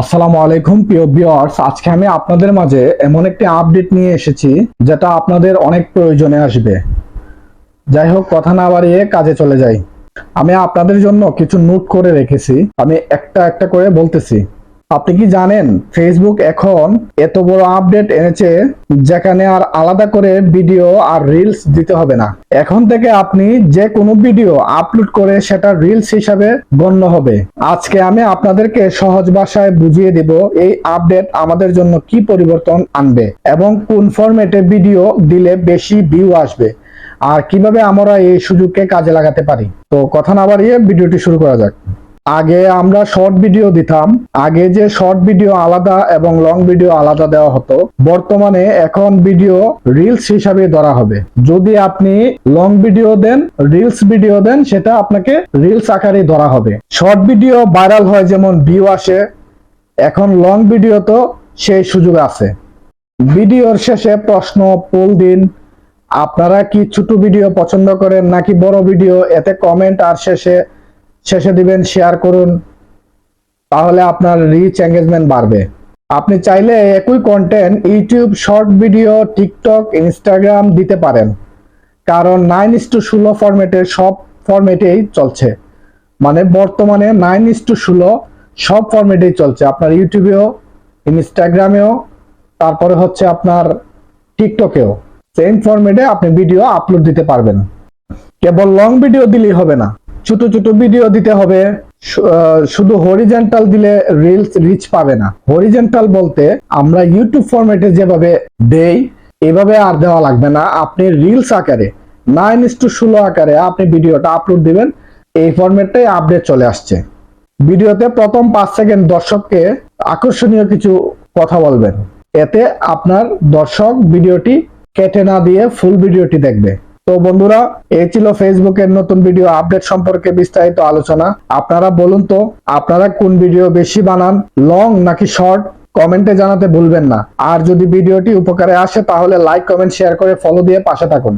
আসসালামু আলাইকুম, প্রিয় ভিউয়ার্স আজকে আমি আপনাদের মাঝে এমন একটি আপডেট নিয়ে এসেছি, যেটা আপনাদের অনেক প্রয়োজনে আসবে। যাই হোক, কথা না বাড়িয়ে কাজে চলে যাই। আমি আপনাদের জন্য কিছু নোট করে রেখেছি। আমি একটা একটা করে বলতেছি। আপনি কি জানেন ফেসবুক এখন এত বড় আপডেট এনেছে যেখানে আর আলাদা করে ভিডিও আর রিলস দিতে হবে না। এখন থেকে আপনি যে কোনো ভিডিও আপলোড করে সেটা রিলস হিসাবে গণ্য হবে। আজকে আমি আপনাদেরকে সহজ ভাষায় বুঝিয়ে দেব এই আপডেট আমাদের জন্য কি পরিবর্তন আনবে এবং কোন ফরম্যাটে ভিডিও দিলে বেশি ভিউ আসবে আর কীভাবে আমরা এই সুযোগকে কাজে লাগাতে পারি। তো কথা না বাড়িয়ে ভিডিওটি শুরু করা যাক। আগে আমরা শর্ট ভিডিও দিতাম। আগে যে শর্ট ভিডিও আলাদা এবং লং ভিডিও আলাদা দেওয়া হতো, বর্তমানে এখন ভিডিও রিলস হিসাবে ধরা হবে। যদি আপনি লং ভিডিও দেন রিলস ভিডিও দেন, সেটা আপনাকে রিলস আকারে ধরা হবে। শর্ট ভিডিও ভাইরাল হয় যেমন ভিউ আসে, এখন লং ভিডিও তো সেই সুযোগ আছে। ভিডিওর শেষে প্রশ্ন পোল দিন। আপনারা কি ছোট ভিডিও পছন্দ করেন নাকি বড় ভিডিও এতে কমেন্ট আর শেষে শেষে দিবেন শেয়ার করুন, তাহলে আপনার রিচ এঙ্গেজমেন্ট বাড়বে। আপনি চাইলে একই content YouTube short video TikTok Instagram দিতে পারেন। কারণ নাইন ইস টু ষোলো ফরম্যাটের সব ফরম্যাটেই চলছে। মানে বর্তমানে নাইন ইস টু ষোলো সব ফরম্যাটেই চলছে। আপনার ইউটিউবেও ইনস্টাগ্রামেও তারপরে হচ্ছে আপনার টিকটকেও সেম ফরম্যাটে আপনি ভিডিও আপলোড দিতে পারবেন। কেবল লং ভিডিও দিলেই হবে না। ছোট ছোট ভিডিও দিতে হবে। শুধু হরিজেন্টাল দিলে রিলস রিচ পাবে না। হরিজেন্টাল বলতে আমরা ইউটিউব ফরম্যাটে যেভাবে দেই, এভাবে আর দেওয়া লাগবে না। আপনি রিলস আকারে নাইন ইস টু ষোলো আকারে আপনি ভিডিওটা আপলোড দিবেন। এই ফরম্যাটটাই আপডেট চলে আসছে। ভিডিওতে প্রথম পাঁচ সেকেন্ড দর্শককে আকর্ষণীয় কিছু কথা বলবেন। এতে আপনার দর্শক ভিডিওটি কেটে না দিয়ে ফুল ভিডিওটি দেখবে। তো বন্ধুরা, এ ছিল ফেসবুকের নতুন ভিডিও আপডেট সম্পর্কে বিস্তারিত আলোচনা। আপনারা বলুন তো, আপনারা কোন ভিডিও বেশি বানান লং নাকি শর্ট কমেন্টে জানাতে ভুলবেন না। আর যদি ভিডিওটি উপকারে আসে, তাহলে লাইক কমেন্ট শেয়ার করে ফলো দিয়ে পাশে থাকুন।